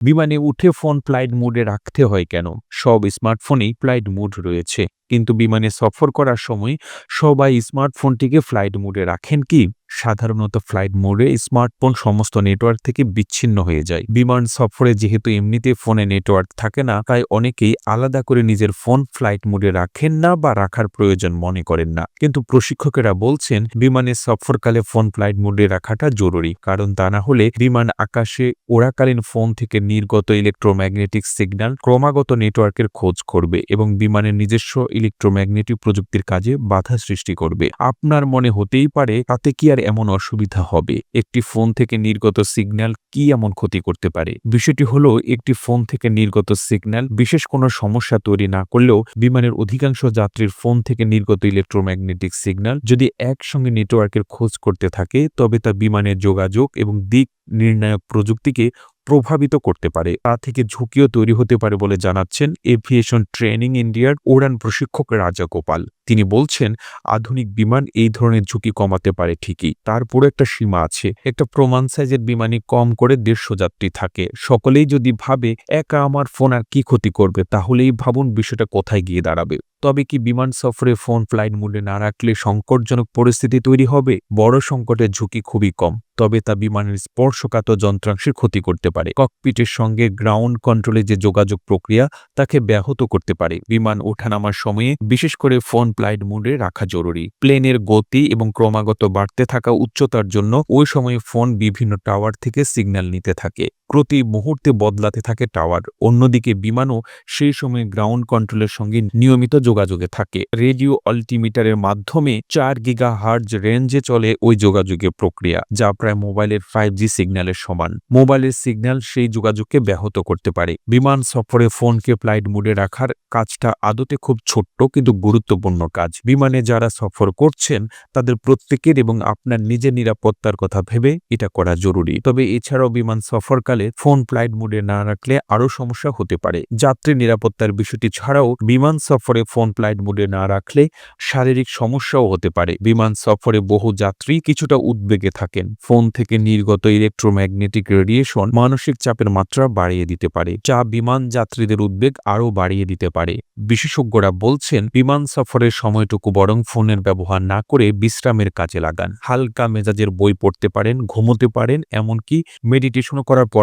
বিমানে উঠে phone flight মোডে রাখতে হয় কেন? সব স্মার্টফোনেই ফ্লাইট মোড রয়েছে। কিন্তু বিমানে সফর করার সময় সবাই স্মার্টফোনটিকে ফ্লাইট মোডে রাখেন কি? সাধারণত ফ্লাইট মোডে স্মার্টফোন সমস্ত নেটওয়ার্ক থেকে বিচ্ছিন্ন হয়ে যায়। বিমান সফরে যেহেতু এমনিতে ফোনে নেটওয়ার্ক থাকে না, তাই অনেকেই আলাদা করে নিজের ফোন ফ্লাইট মোডে রাখেন না বা রাখার প্রয়োজন মনে করেন না। কিন্তু প্রশিক্ষকেরা বলছেন বিমানে সফরকালে ফোন ফ্লাইট মোডে রাখাটা জরুরি, কারণ তা না হলে বিমান আকাশে ওড়াকালীন ফোন থেকে নির্গত ইলেকট্রোম্যাগনেটিক সিগন্যাল ক্রমাগত নেটওয়ার্কের খোঁজ করবে এবং বিমানের নিজস্ব ইলেকট্রোম্যাগনেটিক প্রযুক্তির কাজে বাধা সৃষ্টি করবে। আপনার মনে হতেই পারে, তাতে কি আর এমন অসুবিধা হবে? একটি ফোন থেকে নির্গত সিগন্যাল কি এমন ক্ষতি করতে পারে? বিষয়টি হলো, একটি ফোন থেকে নির্গত সিগন্যাল বিশেষ কোনো সমস্যা তৈরি না করলেও বিমানের অধিকাংশ যাত্রীর ফোন থেকে নির্গত ইলেকট্রোম্যাগনেটিক সিগন্যাল যদি একসঙ্গে নেটওয়ার্কের খোঁজ করতে থাকে, তবে তা বিমানের যোগাযোগ এবং দিক নির্ণায়ক প্রযুক্তিকে প্রভাবিত করতে পারে, তা থেকে ঝুঁকিও তৈরি হতে পারে বলে জানাচ্ছেন এভিয়েশন ট্রেনিং ইন্ডিয়ার উড়ান প্রশিক্ষক রাজা গোপাল। তিনি বলছেন, আধুনিক বিমান এই ধরনের ঝুঁকি কমাতে পারে ঠিকই তারপরে একটা সীমা আছে, একটা প্রমাণ সাইজের বিমানে কম করে দেড়শো যাত্রী থাকে। সকলেই যদি ভাবে, একা আমার ফোন আর কি ক্ষতি করবে, তাহলেই ভাবুন বিষয়টা কোথায় গিয়ে দাঁড়াবে। তবে কি বিমান সফরে ফোন ফ্লাইট মূল্যে না রাখলে সংকটজনক পরিস্থিতি তৈরি হবে? বড় সংকটের ঝুঁকি খুবই কম, তবে তা বিমানের স্পর্শকাত যন্ত্রাংশের ক্ষতি করতে পারে। ককপিটের সঙ্গে গ্রাউন্ড কন্ট্রোলে যে যোগাযোগ প্রক্রিয়া, তাকে ব্যাহত করতে পারে। বিমান ওঠানামার সময়ে বিশেষ করে ফোন ফ্লাইট মোডে রাখা জরুরি। প্লেনের গতি এবং ক্রমাগত বাড়তে থাকা উচ্চতার জন্য ওই সময়ে ফোন বিভিন্ন টাওয়ার থেকে সিগন্যাল নিতে থাকে। প্রতি মুহূর্তে বদলাতে থাকে টাওয়ার। অন্যদিকে বিমানও সেই সময় গ্রাউন্ড কন্ট্রোলের সঙ্গে নিয়মিত যোগাযোগে থাকে। রেডিও অল্টিমিটারের মাধ্যমে চার গিগা হার্জ রেঞ্জে চলে ওই যোগাযোগের প্রক্রিয়া, যা প্রায় মোবাইলের ফাইভ জি সিগন্যালের সমান। মোবাইলের সিগন্যাল সেই যোগাযোগকে ব্যাহত করতে পারে। বিমান সফরে ফোনকে ফ্লাইট মোডে রাখার কাজটা আদতে খুব ছোট্ট কিন্তু গুরুত্বপূর্ণ কাজ। বিমানে যারা সফর করছেন, তাদের প্রত্যেকের এবং আপনার নিজের নিরাপত্তার কথা ভেবে এটা করা জরুরি। তবে এছাড়াও বিমান সফরকালে ফোন ফ্লাইট মোডে না রাখলে আরও সমস্যা হতে পারে। যাত্রী নিরাপত্তার বিষয়টি ছাড়াও বিমান সফরে ফোন ফ্লাইট মোডে না রাখলে শারীরিক সমস্যাও হতে পারে। বিমান সফরে বহু যাত্রী কিছুটা উদ্বেগে থাকেন। ফোন থেকে নির্গত ইলেকট্রোম্যাগনেটিক রেডিয়েশন মানসিক চাপের মাত্রা বাড়িয়ে দিতে পারে, যা বিমান যাত্রীদের উদ্বেগ আরও বাড়িয়ে দিতে পারে। বিশেষজ্ঞরা বলছেন, বিমান সফরের সময়টুকু বরং ফোনের ব্যবহার না করে বিশ্রামের কাজে লাগান। হালকা মেজাজের বই পড়তে পারেন, ঘুমোতে পারেন, এমনকি মেডিটেশনও করার